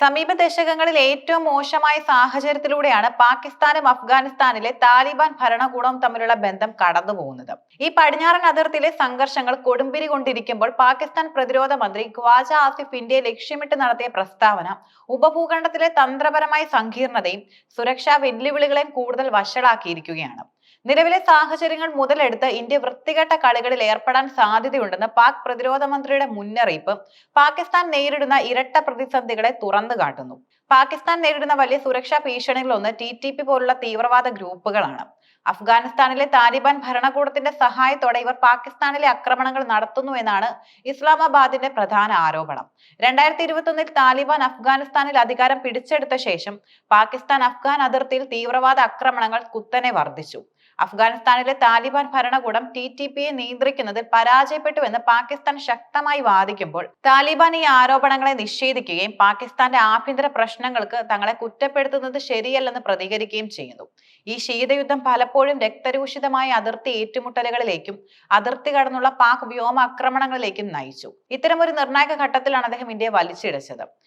സമീപ ദശകങ്ങളിൽ ഏറ്റവും മോശമായ സാഹചര്യത്തിലൂടെയാണ് പാകിസ്ഥാനും അഫ്ഗാനിസ്ഥാനിലെ താലിബാൻ ഭരണകൂടവും തമ്മിലുള്ള ബന്ധം കടന്നുപോകുന്നത് ഈ പടിഞ്ഞാറൻ അതിർത്തിയിലെ സംഘർഷങ്ങൾ കൊടുമ്പിരി കൊണ്ടിരിക്കുമ്പോൾ പാകിസ്ഥാൻ പ്രതിരോധ മന്ത്രി ഖ്വാജ ആസിഫ് ഇന്ത്യയെ ലക്ഷ്യമിട്ട് നടത്തിയ പ്രസ്താവന ഉപഭൂഖണ്ഡത്തിലെ തന്ത്രപരമായ സങ്കീർണതയും സുരക്ഷാ വെല്ലുവിളികളെയും കൂടുതൽ വഷളാക്കിയിരിക്കുകയാണ്. നിലവിലെ സാഹചര്യങ്ങൾ മുതലെടുത്ത് ഇന്ത്യ വൃത്തികെട്ട കളികളിൽ ഏർപ്പെടാൻ സാധ്യതയുണ്ടെന്ന് പാക് പ്രതിരോധ മന്ത്രിയുടെ മുന്നറിയിപ്പ് പാകിസ്ഥാൻ നേരിടുന്ന ഇരട്ട പ്രതിസന്ധികളെ തുറന്നു കാട്ടുന്നു. പാകിസ്ഥാൻ നേരിടുന്ന വലിയ സുരക്ഷാ ഭീഷണികളൊന്ന് ടി ടി പി പോലുള്ള തീവ്രവാദ ഗ്രൂപ്പുകളാണ്. അഫ്ഗാനിസ്ഥാനിലെ താലിബാൻ ഭരണകൂടത്തിന്റെ സഹായത്തോടെ ഇവർ പാകിസ്ഥാനിലെ ആക്രമണങ്ങൾ നടത്തുന്നു എന്നാണ് ഇസ്ലാമാബാദിന്റെ പ്രധാന ആരോപണം. രണ്ടായിരത്തി ഇരുപത്തി ഒന്നിൽ താലിബാൻ അഫ്ഗാനിസ്ഥാനിൽ അധികാരം പിടിച്ചെടുത്ത ശേഷം പാകിസ്ഥാൻ അഫ്ഗാൻ അതിർത്തിയിൽ തീവ്രവാദ ആക്രമണങ്ങൾ കുത്തനെ വർദ്ധിച്ചു. അഫ്ഗാനിസ്ഥാനിലെ താലിബാൻ ഭരണകൂടം ടി ടി പിയെ നിയന്ത്രിക്കുന്നതിൽ പരാജയപ്പെട്ടുവെന്ന് പാകിസ്ഥാൻ ശക്തമായി വാദിക്കുമ്പോൾ താലിബാൻ ഈ ആരോപണങ്ങളെ നിഷേധിക്കുകയും പാകിസ്ഥാന്റെ ആഭ്യന്തര പ്രശ്നങ്ങൾക്ക് തങ്ങളെ കുറ്റപ്പെടുത്തുന്നത് ശരിയല്ലെന്ന് പ്രതികരിക്കുകയും ചെയ്യുന്നു. ഈ ശീതയുദ്ധം പലപ്പോഴും രക്തരൂഷിതമായ അതിർത്തി ഏറ്റുമുട്ടലുകളിലേക്കും അതിർത്തി കടന്നുള്ള പാക് വ്യോമാക്രമണങ്ങളിലേക്കും നയിച്ചു. ഇത്തരമൊരു നിർണായക ഘട്ടത്തിലാണ് അദ്ദേഹം ഇന്ത്യയെ വലിച്ചിഴച്ചത്.